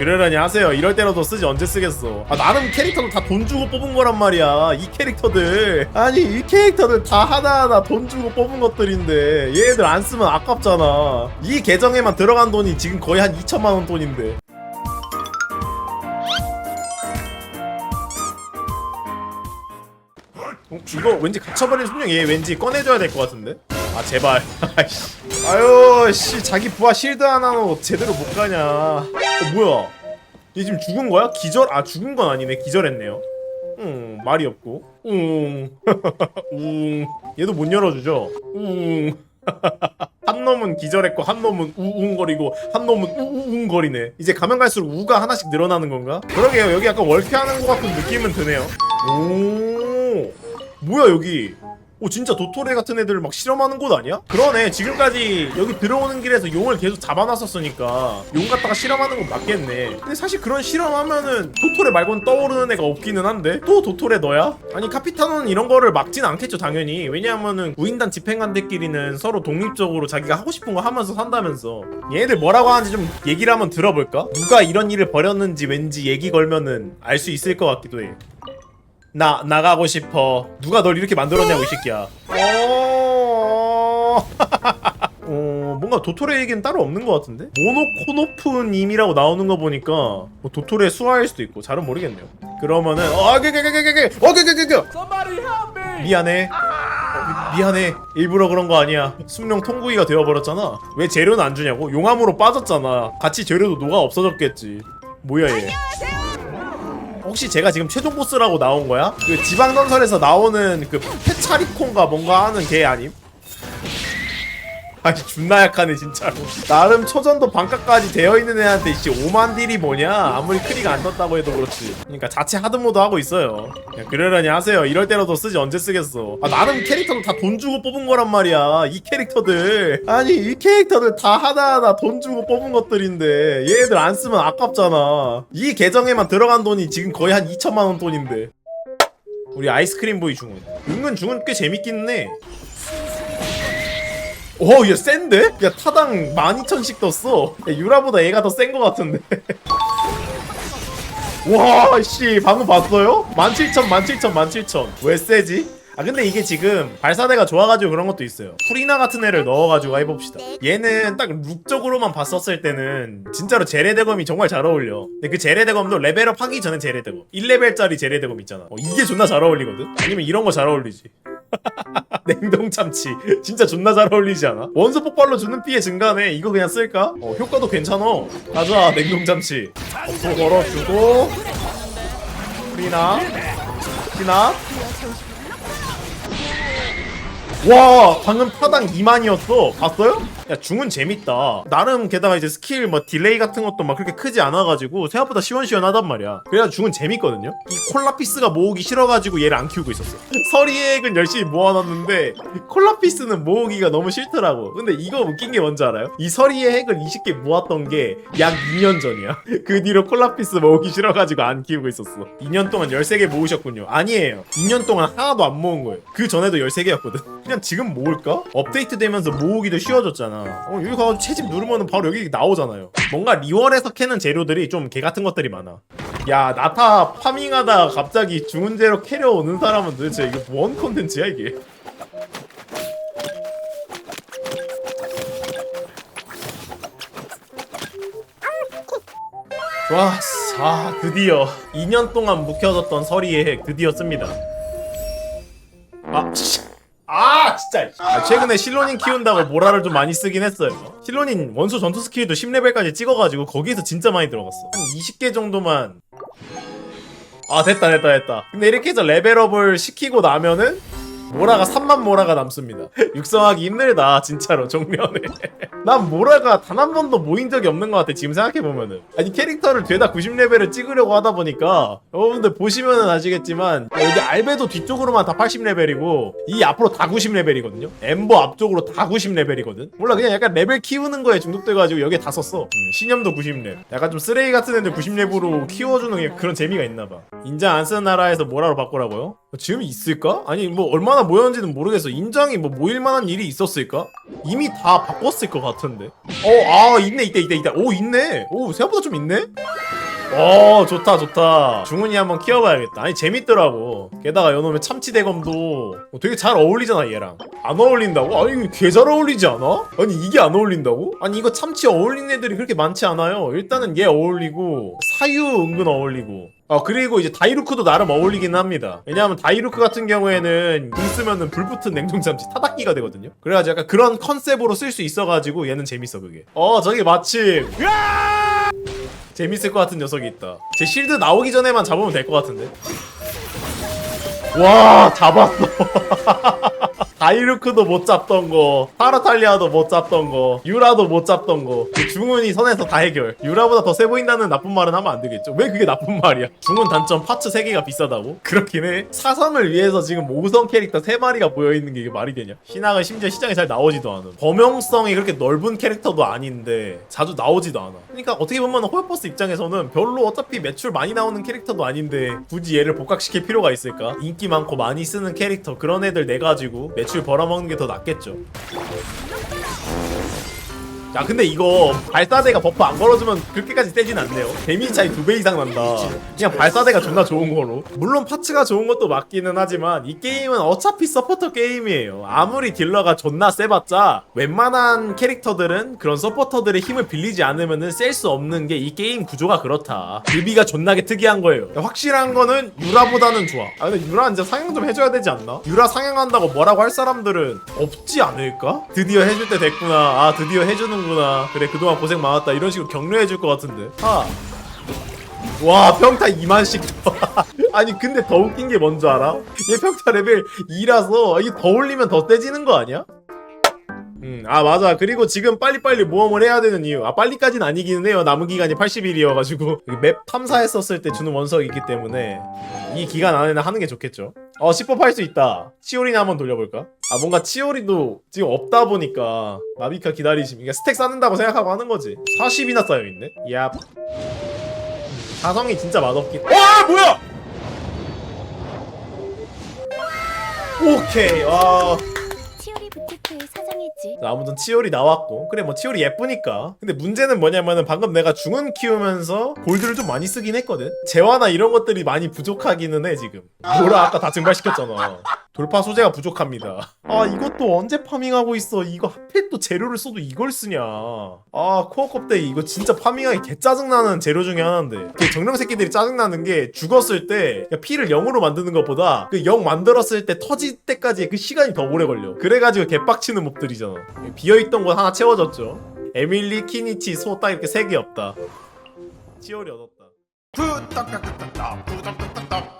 그러려니 하세요. 이럴 때라도 쓰지 언제 쓰겠어? 아 나름 캐릭터를 다돈 주고 뽑은 거란 말이야 이 캐릭터들. 아니 이 캐릭터들 다 하나하나 돈 주고 뽑은 것들인데 얘네들 안 쓰면 아깝잖아. 이 계정에만 들어간 돈이 지금 거의 한 2천만 원 돈인데. 어, 이거 왠지 갇혀버린 순영 얘 왠지 꺼내줘야 될 것 같은데? 아 제발. 아유 씨 자기 부하 실드 하나로 제대로 못 가냐. 어 뭐야? 얘 지금 죽은 거야? 기절? 아 죽은 건 아니네. 기절했네요. 음 말이 없고. 웅 웅. 얘도 못 열어주죠? 웅. 한 놈은 기절했고 한 놈은 우웅거리고 한 놈은 우웅거리네. 이제 가면 갈수록 우가 하나씩 늘어나는 건가? 그러게요. 여기 약간 월쾌하는 것 같은 느낌은 드네요. 오. 뭐야 여기 오 진짜 도토레 같은 애들 막 실험하는 곳 아니야? 그러네 지금까지 여기 들어오는 길에서 용을 계속 잡아놨었으니까 용 갖다가 실험하는 건 맞겠네 근데 사실 그런 실험하면은 도토레 말고는 떠오르는 애가 없기는 한데 또 도토레 너야? 아니 카피타노는 이런 거를 막진 않겠죠 당연히 왜냐하면은 우인단 집행관들끼리는 서로 독립적으로 자기가 하고 싶은 거 하면서 산다면서 얘네들 뭐라고 하는지 좀 얘기를 한번 들어볼까? 누가 이런 일을 벌였는지 왠지 얘기 걸면은 알 수 있을 것 같기도 해 나 나가고 싶어. 누가 널 이렇게 만들었냐고 이 새끼야. 어... 어 뭔가 도토레 얘기는 따로 없는 것 같은데? 모노코노프님이라고 나오는 거 보니까 뭐 도토레 수화일 수도 있고 잘은 모르겠네요. 그러면은 어게게게게게 어게게게게 미안해. 어, 미- 미안해. 일부러 그런 거 아니야. 숙명 통구이가 되어버렸잖아. 왜 재료는 안 주냐고? 용암으로 빠졌잖아. 같이 재료도 녹아 없어졌겠지. 뭐야 얘. 혹시 제가 지금 최종 보스라고 나온 거야? 그 지방전설에서 나오는 그 페차리콘가 뭔가 하는 걔 아님? 아니 존나 약하네 진짜로 나름 초전도 반값까지 되어있는 애한테 씨 5만 딜이 뭐냐? 아무리 크리가 안 떴다고 해도 그렇지. 그러니까 자체 하드모드 하고 있어요. 그냥 그러려니 하세요. 이럴 때라도 쓰지 언제 쓰겠어. 아 나름 캐릭터도 다 돈 주고 뽑은 거란 말이야 이 캐릭터들. 아니 이 캐릭터들 다 하나하나 돈 주고 뽑은 것들인데 얘네들 안 쓰면 아깝잖아. 이 계정에만 들어간 돈이 지금 거의 한 2천만 원 돈인데. 우리 아이스크림 보이 중은. 은근 중은 꽤 재밌긴 해 오, 얘 센데? 야, 타당 12,000씩 떴어. 야, 유라보다 얘가 더센거 같은데. 와, 씨, 방금 봤어요? 17,000, 17,000, 17,000. 왜 세지? 아, 근데 이게 지금 발사대가 좋아가지고 그런 것도 있어요. 프리나 같은 애를 넣어가지고 해봅시다. 얘는 딱 룩적으로만 봤었을 때는 진짜로 제레대검이 정말 잘 어울려. 근데 그 제레대검도 레벨업 하기 전에 제레대검. 1레벨짜리 제레대검 있잖아. 어, 이게 존나 잘 어울리거든? 아니면 이런 거 잘 어울리지. 냉동 참치. 진짜 존나 잘 어울리지 않아? 원소 폭발로 주는 피해 증가네. 이거 그냥 쓸까? 어 효과도 괜찮아. 가자 냉동 참치. 또 걸어주고. 프리나. 피나 와 방금 타당 2만이었어. 봤어요? 야 중은 재밌다. 나름 게다가 이제 스킬 뭐 딜레이 같은 것도 막 그렇게 크지 않아가지고 생각보다 시원시원하단 말이야. 그래서 중은 재밌거든요? 이 콜라피스가 모으기 싫어가지고 얘를 안 키우고 있었어. 서리액은 열심히 모아놨는데 콜라피스는 모으기가 너무 싫더라고. 근데 이거 웃긴 게 뭔지 알아요? 이 서리의 핵을 20개 모았던 게 약 2년 전이야. 그 뒤로 콜라피스 모으기 싫어가지고 안 키우고 있었어. 2년 동안 13개 모으셨군요. 아니에요. 2년 동안 하나도 안 모은 거예요. 그 전에도 13개였거든 그냥 지금 모을까? 업데이트 되면서 모으기도 쉬워졌잖아. 어 여기 가서 채집 누르면 바로 여기 나오잖아요. 뭔가 리월에서 캐는 재료들이 좀 개 같은 것들이 많아. 야 나타 파밍하다 갑자기 재료 캐려 오는 사람은 도대체 이게 뭔 컨텐츠야 이게? 좋았어 아 드디어. 2년 동안 묵혀졌던 서리의 핵 드디어 씁니다 아 진짜. 아, 최근에 실로닌 키운다고 모라를 좀 많이 쓰긴 했어요. 실로닌 원소 전투 스킬도 10레벨까지 찍어가지고 거기에서 진짜 많이 들어갔어. 한 20개 정도만. 아 됐다 됐다 됐다. 근데 이렇게 해서 레벨업을 시키고 나면은 모라가 3만 모라가 남습니다. 육성하기 힘들다 진짜로 정면에. 난 모라가 단 한 번도 모인 적이 없는 것 같아 지금 생각해 보면은. 아니 캐릭터를 죄다 90레벨을 찍으려고 하다 보니까 여러분들 보시면은 아시겠지만 여기 알베도 뒤쪽으로만 다 80레벨이고 이 앞으로 다 90레벨이거든요? 엠버 앞쪽으로 다 90레벨이거든? 몰라 그냥 약간 레벨 키우는 거에 중독돼가지고 여기에 다 썼어. 음, 신념도 90렙 약간 좀 쓰레기 같은 애들 90렙으로 키워주는 게 그런 재미가 있나봐. 인장 안 쓰는 나라에서 뭐라로 바꾸라고요? 어, 지금 있을까? 아니 뭐 얼마나 모였는지는 모르겠어. 인장이 뭐 모일 만한 일이 있었을까? 이미 다 바꿨을 것 같은데. 어아 있네 있다 있다 있다. 오 있네. 오 생각보다 좀 있네. 어 좋다 좋다. 중훈이 한번 키워봐야겠다. 아니 재밌더라고. 게다가 요놈의 참치대검도 되게 잘 어울리잖아 얘랑. 안 어울린다고? 아니 개잘 어울리지 않아? 아니 이게 안 어울린다고? 아니 이거 참치 어울리는 애들이 그렇게 많지 않아요. 일단은 얘 어울리고 사유 은근 어울리고 아 그리고 이제 다이루크도 나름 어울리긴 합니다 왜냐하면 다이루크 같은 경우에는 불 쓰면은 불 붙은 냉동참치 타닥기가 되거든요 그래가지고 약간 그런 컨셉으로 쓸 수 있어가지고 얘는 재밌어 그게 어 저기 마침 재밌을 것 같은 녀석이 있다. 제 실드 나오기 전에만 잡으면 될 것 같은데. 와 잡았어. 다이루크도 못 잡던 거, 타라탈리아도 못 잡던 거, 유라도 못 잡던 거. 그 중훈이 선에서 다 해결. 유라보다 더 세 보인다는 나쁜 말은 하면 안 되겠죠. 왜 그게 나쁜 말이야? 중훈 단점 파츠 3개가 비싸다고? 그렇긴 해. 사성을 위해서 지금 5성 캐릭터 3마리가 모여있는 게 이게 말이 되냐? 신학은 심지어 시장에 잘 나오지도 않아. 범용성이 그렇게 넓은 캐릭터도 아닌데 자주 나오지도 않아. 그러니까 어떻게 보면 호요버스 입장에서는 별로 어차피 매출 많이 나오는 캐릭터도 아닌데 굳이 얘를 복각시킬 필요가 있을까? 인기 많고 많이 쓰는 캐릭터 그런 애들 내 가지고 매출 벌어먹는 게 더 낫겠죠. 야 근데 이거 발사대가 버프 안 걸어주면 그렇게까지 세진 않네요. 데미지 차이 두 배 이상 난다. 그냥 발사대가 존나 좋은 거로. 물론 파츠가 좋은 것도 맞기는 하지만 이 게임은 어차피 서포터 게임이에요. 아무리 딜러가 존나 세봤자 웬만한 캐릭터들은 그런 서포터들의 힘을 빌리지 않으면 셀수 없는 게 이 게임 구조가 그렇다. 뮤비가 존나게 특이한 거예요. 확실한 거는 유라보다는 좋아. 아 근데 유라 이제 상영 좀 해줘야 되지 않나? 유라 상영한다고 뭐라고 할 사람들은 없지 않을까? 드디어 해줄 때 됐구나. 아 드디어 해주는 구나. 그래 그동안 고생 많았다. 이런 식으로 격려해줄 것 같은데. 아. 와 평타 2만씩. 아니 근데 더 웃긴 게뭔줄 알아? 얘 평타 레벨 2라서 이게 더 올리면 더 세지는 거 아니야? 음, 아 맞아. 그리고 지금 빨리빨리 모험을 해야 되는 이유. 아 빨리까진 아니기는 해요. 남은 기간이 80일이어가지고. 맵 탐사했었을 때 주는 원석이 있기 때문에 이 기간 안에는 하는 게 좋겠죠. 어 10법 할 수 있다. 치오리나 한번 돌려볼까? 아 뭔가 치오리도 지금 없다 보니까 마비카 기다리심 그러니까 스택 쌓는다고 생각하고 하는 거지. 40이나 쌓여있네? 얍. 가성이 진짜 맛없긴. 와 뭐야! 오케이 와. 치오리 부티크에 사장했지. 자, 아무튼 치올이 나왔고. 그래 뭐 치올이 예쁘니까. 근데 문제는 뭐냐면은 방금 내가 중은 키우면서 골드를 좀 많이 쓰긴 했거든? 재화나 이런 것들이 많이 부족하기는 해 지금. 뭐라 아까 다 증발시켰잖아 돌파 소재가 부족합니다. 아 이것도 언제 파밍하고 있어? 이거 또 재료를 써도 이걸 쓰냐? 아 코어 껍데기 이거 진짜 파밍하기 개 짜증나는 재료 중에 하나인데. 그 정령 새끼들이 짜증나는 게 죽었을 때 피를 0으로 만드는 것보다 그 0 만들었을 때 터질 때까지 그 시간이 더 오래 걸려. 그래가지고 개빡치는 몹들이잖아. 비어있던 곳 하나 채워졌죠. 에밀리, 키니치, 소 딱 이렇게 세 개 없다. 치열이 얻었다. 구독구독 구